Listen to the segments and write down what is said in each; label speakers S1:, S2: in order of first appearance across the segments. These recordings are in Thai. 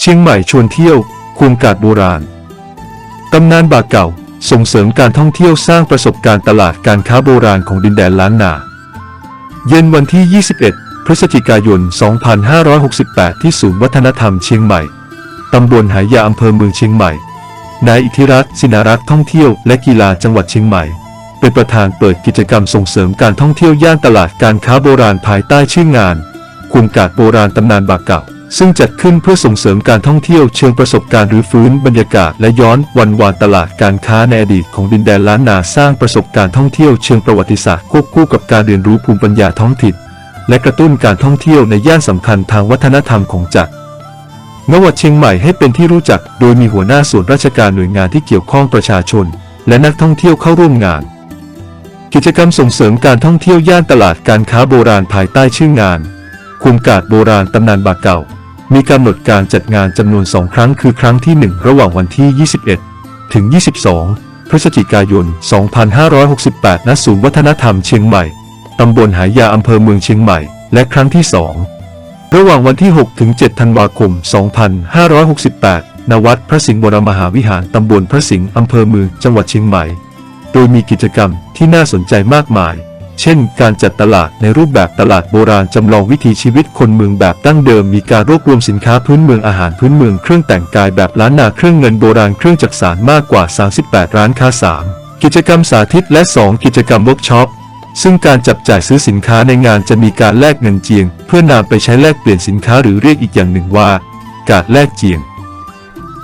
S1: เชียงใหม่ชวนเที่ยวคุมกาดโบราณ ตำนานบากเก่าส่งเสริมการท่องเที่ยวสร้างประสบการณ์ตลาดการค้าโบราณของดินแดนล้านนา เย็นวันที่ 21 พฤศจิกายน 2568 ที่ศูนย์วัฒนธรรมเชียงใหม่ ตำบลหายาอำเภอเมืองเชียงใหม่ นายอิทธิรัตน์สินารักษ์ท่องเที่ยวและกีฬาจังหวัดเชียงใหม่ เป็นประธานเปิดกิจกรรมส่งเสริมการท่องเที่ยวย่านตลาดการค้าโบราณภายใต้ชื่องาน คุมกาดโบราณตำนานบากเก่า ซึ่งจัดขึ้นเพื่อส่งเสริมการท่องเที่ยวเชิงประสบการณ์หรือฟื้นบรรยากาศและย้อนวันวานตลาดการค้าในอดีตของดินแดนล้านนาสร้างประสบการณ์ท่องเที่ยวเชิงประวัติศาสตร์ควบคู่กับการเรียนรู้ภูมิปัญญาท้องถิ่นและกระตุ้นการท่องเที่ยวในย่านสำคัญทางวัฒนธรรมของจังหวัดเชียงใหม่ให้เป็นที่รู้จักโดยมีหัวหน้าส่วนราชการหน่วยงานที่เกี่ยวข้องประชาชน และนักท่องเที่ยวเข้าร่วมงาน กิจกรรมส่งเสริมการท่องเที่ยวย่านตลาดการค้าโบราณภายใต้ชื่องานคุมกาดโบราณตำนานบากเก่า มีกำหนดการจัดงานจำนวนสองครั้งคือครั้งที่ 1 ระหว่างวันที่ 21 ถึง 22 พฤศจิกายน 2568 ณ ศูนย์วัฒนธรรมเชียงใหม่ ตำบลหายาอำเภอเมืองเชียงใหม่ และครั้งที่ 2 ระหว่างวันที่ 6 ถึง 7 ธันวาคม 2568 ณ วัดพระสิงห์วรมหาวิหาร ตำบลพระสิงห์อำเภอเมือง จังหวัดเชียงใหม่ โดยมีกิจกรรมที่น่าสนใจมากมาย เช่น การจัดตลาดในรูปแบบตลาดโบราณจำลองวิถีชีวิตคนเมืองแบบดั้งเดิม มีการรวบรวมสินค้าพื้นเมืองอาหารพื้นเมืองเครื่องแต่งกายแบบล้านนาเครื่องเงินโบราณเครื่องจักสานมากกว่า 38 ร้านค้า 3 กิจกรรมสาธิตและ 2 กิจกรรมเวิร์กช็อปซึ่งการจับจ่ายซื้อสินค้าในงานจะมีการแลกเงินเจียง เพื่อนำไปใช้แลกเปลี่ยนสินค้าหรือเรียกอีกอย่างหนึ่งว่า การแลกเจียง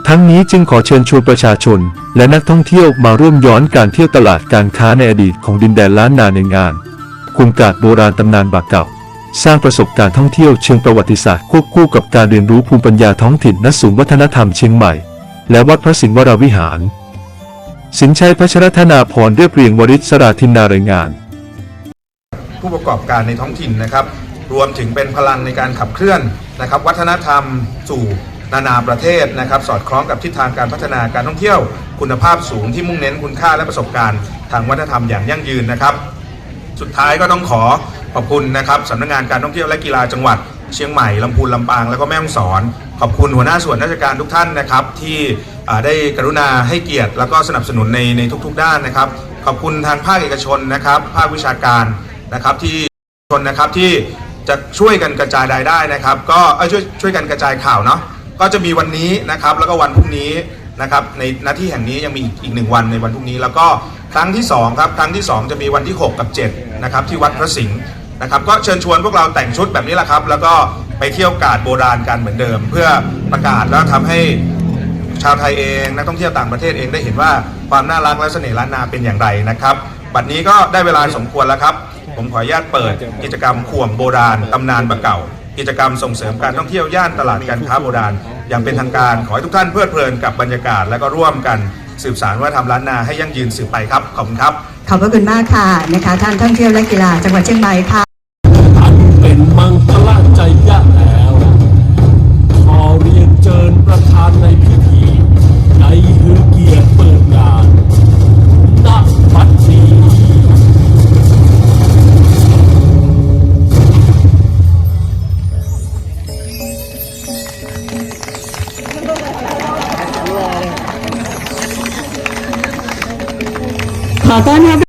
S1: ทั้งนี้จึงขอเชิญชวนประชาชน และนักท่องเที่ยวมาร่วมย้อนการเที่ยวตลาดการค้าในอดีตของดินแดนล้านนาในงานคุมกาดโบราณตำนานบากเก่า สร้างประสบการณ์ท่องเที่ยวเชิงประวัติศาสตร์ควบคู่กับการเรียนรู้ภูมิปัญญาท้องถิ่นณศูนย์วัฒนธรรมเชียงใหม่ และวัดพระสิงห์วรวิหาร สินชัยพัชรธนาพรเรียบเรียงวริศราธินนารายงาน
S2: ผู้ประกอบการในท้องถิ่นนะครับ รวมถึงเป็นพลังในการขับเคลื่อนนะครับ วัฒนธรรมสู่ นานาประเทศนะครับสอดคล้องกับทิศทางการพัฒนาการท่องเที่ยว คุณภาพสูงที่มุ่งเน้นคุณค่าและประสบการณ์ ทางวัฒนธรรมอย่างยั่งยืนนะครับ สุดท้ายก็ต้องขอขอบคุณนะครับสำนักงานการท่องเที่ยวและกีฬาจังหวัดเชียงใหม่ลำพูนลำปางแล้วก็แม่ฮ่องสอน ขอบคุณหัวหน้าส่วนราชการทุกท่านนะครับที่ได้กรุณาให้เกียรติ แล้วก็สนับสนุนในในทุก ๆ ด้านนะครับ ขอบคุณทางภาคเอกชนนะครับ ภาควิชาการนะครับที่ชนนะครับที่จะช่วยกันกระจายรายได้นะครับ ก็เอ้ยช่วยช่วยกันกระจายข่าวเนาะ ก็จะมีวันนี้นะครับแล้วก็วันพรุ่งนี้นะครับในหน้าที่แห่งนี้ยังมีอีกหนึ่งวันในวันพรุ่งนี้ แล้วก็ครั้งที่สองครับครั้งที่สองจะมีวันที่ 6 กับ7นะครับที่วัดพระสิงห์นะครับก็เชิญชวนพวกเราแต่งชุดแบบนี้แหละครับ แล้วก็ไปเที่ยวกาดโบราณกันเหมือนเดิม เพื่อประกาศแล้วทำให้ชาวไทยเองนักท่องเที่ยวต่างประเทศเองได้เห็นว่าความน่ารักและเสน่ห์ล้านนาเป็นอย่างไรนะครับบัดนี้ก็ได้เวลาสมควรแล้วครับ ผมขออนุญาตเปิดกิจกรรมข่วงโบราณตำนานบะเก่า กิจกรรมส่งเสริมการท่องเที่ยวย่านตลาดการค้าโบราณ อย่างเป็นทางการขอให้ทุกท่านเพลิดเพลินกับบรรยากาศและก็ร่วมกันสืบสานวัฒนธรรมล้านนาให้ยั่งยืนสืบไปครับ ขอบคุณครับ
S3: ขอบพระคุณมากค่ะนะคะท่านท่องเที่ยวและกีฬาจังหวัดเชียงใหม่ค่ะ
S4: อันเป็นมังคละใจยะแล้วขอเรียนเชิญประธานในพิธีในฮือเกียรติเปิดงานณบัดนี้
S3: ขอต้อน รับ